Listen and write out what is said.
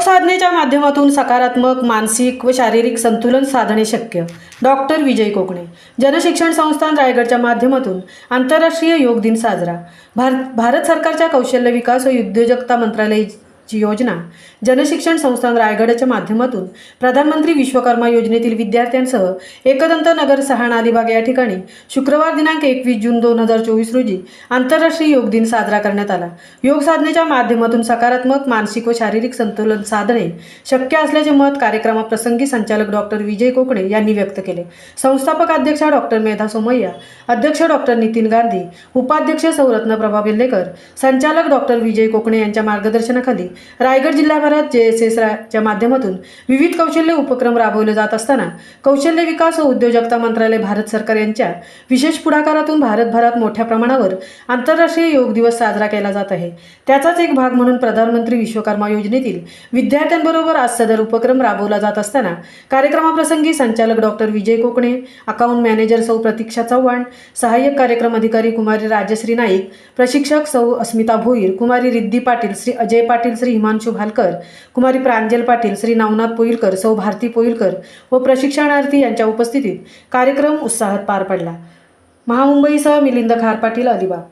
साधनेच्या माध्यमातून सकारात्मक मानसिक व शारीरिक संतुलन साधणे शक्य. डॉक्टर विजय कोकणे जनशिक्षण संस्थान रायगडच्या माध्यमातून आंतरराष्ट्रीय योग दिन साजरा. भारत भारत सरकारच्या कौशल्य विकास व उद्योजकता मंत्रालय ची योजना जनशिक्षण संस्थान रायगडच्या माध्यमातून प्रधानमंत्री विश्वकर्मा योजनेतील विद्यार्थ्यांसह एकदंत नगर सहाण अलिबाग या ठिकाणी शुक्रवार दिनांक एकवीस जून दोन हजार चोवीस रोजी आंतरराष्ट्रीय योग दिन साजरा करण्यात आला. योग साधनेच्या माध्यमातून सकारात्मक मानसिक व शारीरिक संतुलन साधणे शक्य असल्याचे मत कार्यक्रमाप्रसंगी संचालक डॉक्टर विजय कोकणे यांनी व्यक्त केले. संस्थापक अध्यक्षा डॉक्टर मेधा सोमय्या अध्यक्ष डॉक्टर नितीन गांधी उपाध्यक्ष सौरत्नप्रभा बेल्लेकर संचालक डॉक्टर विजय कोकणे यांच्या मार्गदर्शनाखाली रायगड जिल्हाभरात जे एस एस च्या माध्यमातून विविध कौशल्य उपक्रम राबवले जात असताना कौशल्य विकास व उद्योजकता मंत्रालय भारत सरकार यांच्या विशेष पुढाकारातून भारतभरात मोठ्या प्रमाणावर आंतरराष्ट्रीय योग दिवस साजरा केला जात आहे. त्याचाच एक भाग म्हणून प्रधानमंत्री विश्वकर्मा योजनेतील विद्यार्थ्यांबरोबर आज सदर उपक्रम राबवला जात असताना कार्यक्रमाप्रसंगी संचालक doctor Vijay Kokane account manager सौ प्रतीक्षा चव्हाण सहाय्यक कार्यक्रम अधिकारी कुमारी राजश्री नाईक प्रशिक्षक सौ अस्मिता भोईर कुमारी रिद्धी पाटील श्री अजय पाटील श्री हिमांशू भालकर कुमारी प्रांजल पाटील श्री नवनाथ पोईलकर सौ भारती पोईलकर व प्रशिक्षणार्थी यांच्या उपस्थितीत कार्यक्रम उत्साहात पार पडला. महामुंबईसह मिलिंद खार पाटील अलिबाग.